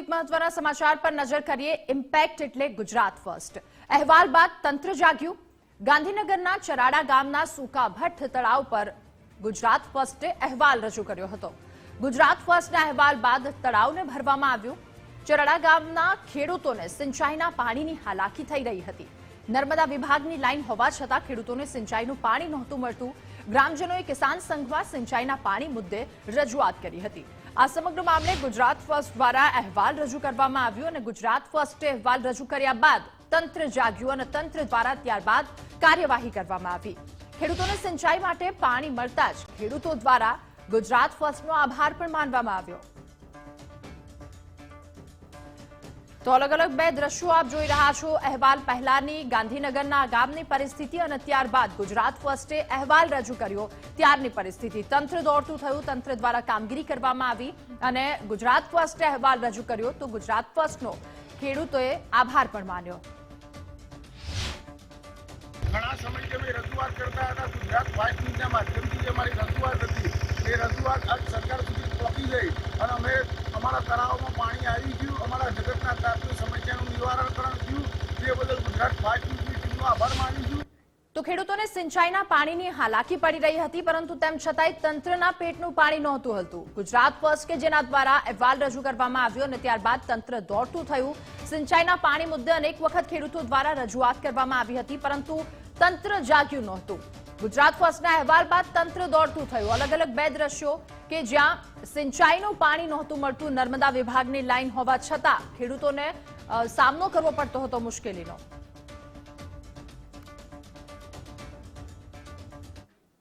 એક મહત્વના સમાચાર પર નજર કરીએ. ઇમ્પેક્ટ એટલે ગુજરાત ફર્સ્ટ અહેવાલ બાદ તંત્ર જાગ્યું. ગાંધીનગરના ચરાડા ગામના સૂકા ભટ્ટ તળાવ પર ગુજરાત ફર્સ્ટે અહેવાલ રજૂ કર્યો હતો. ગુજરાત ફર્સ્ટના અહેવાલ બાદ તળાવને ભરવામાં આવ્યું. ચરાડા ગામના ખેડૂતોને સિંચાઈના પાણીની હાલાકી થઈ રહી હતી. નર્મદા વિભાગની લાઈન હોવા છતાં ખેડૂતોને સિંચાઈનું પાણી નહોતું મળતું. ગ્રામજનોએ કિસાન સંઘમાં સિંચાઈના પાણી મુદ્દે રજૂઆત કરી હતી. આ સમગ્ર મામલે ગુજરાત ફર્સ્ટ દ્વારા અહેવાલ રજૂ કરવામાં આવ્યો અને ગુજરાત ફર્સ્ટે અહેવાલ રજૂ કર્યા બાદ તંત્ર જાગ્યું અને તંત્ર દ્વારા ત્યારબાદ કાર્યવાહી કરવામાં આવી. ખેડૂતોને સિંચાઈ માટે પાણી મળતા જ ખેડૂતો દ્વારા ગુજરાત ફર્સ્ટનો આભાર પણ માનવામાં આવ્યો. તો અલગ અલગ બે દ્રશ્યો આપ જોઈ રહ્યા છો. અહેવાલ પહેલાની ગાંધીનગરના ગામની પરિસ્થિતિ અને ત્યારબાદ ગુજરાત ફર્સ્ટે અહેવાલ રજૂ કર્યો. ત્યારની પરિસ્થિતિ. તંત્ર દોડતું થયું. તંત્ર દ્વારા કામગીરી કરવામાં આવી અને ગુજરાત ફર્સ્ટે અહેવાલ રજૂ કર્યો તો ગુજરાત ફર્સ્ટનો ખેડૂતોએ આભાર પણ માન્યો. ઘણા સમયથી રજૂઆત કરતા હતા. ગુજરાત ન્યૂઝના માધ્યમથી જે અમારી રજૂઆત હતી એ આજ સરકાર સુધી પહોંચી ગઈ અને અમે અમારા તળાવમાં પાણી આવી ગયું, અમારા જગતના તાપની સમસ્યાનું નિવારણ થયું, તે બદલ ગુજરાત ફાસ્ટ ટીમનો આભાર માનીશું તો ખેડૂતોને સિંચાઈના પાણીની હાલાકી પડી રહી હતી, પરંતુ તેમ છતાંય તંત્રના પેટનું પાણી નહોતું હતું ગુજરાત ફર્સ્ટ કે જેના દ્વારા અહેવાલ રજૂ કરવામાં આવ્યો અને ત્યારબાદ તંત્ર દોડતું થયું. સિંચાઈના પાણી મુદ્દે અનેક વખત ખેડૂતો દ્વારા રજૂઆત કરવામાં આવી હતી, પરંતુ તંત્ર જાગ્યું નહોતું. ગુજરાત ફર્સ્ટના અહેવાલ બાદ તંત્ર દોડતું થયું. અલગ અલગ બે દ્રશ્યો કે જ્યાં સિંચાઈનું પાણી નહોતું મળતું, નર્મદા વિભાગની લાઇન હોવા છતાં ખેડૂતોને સામનો કરવો પડતો હતો મુશ્કેલીનો.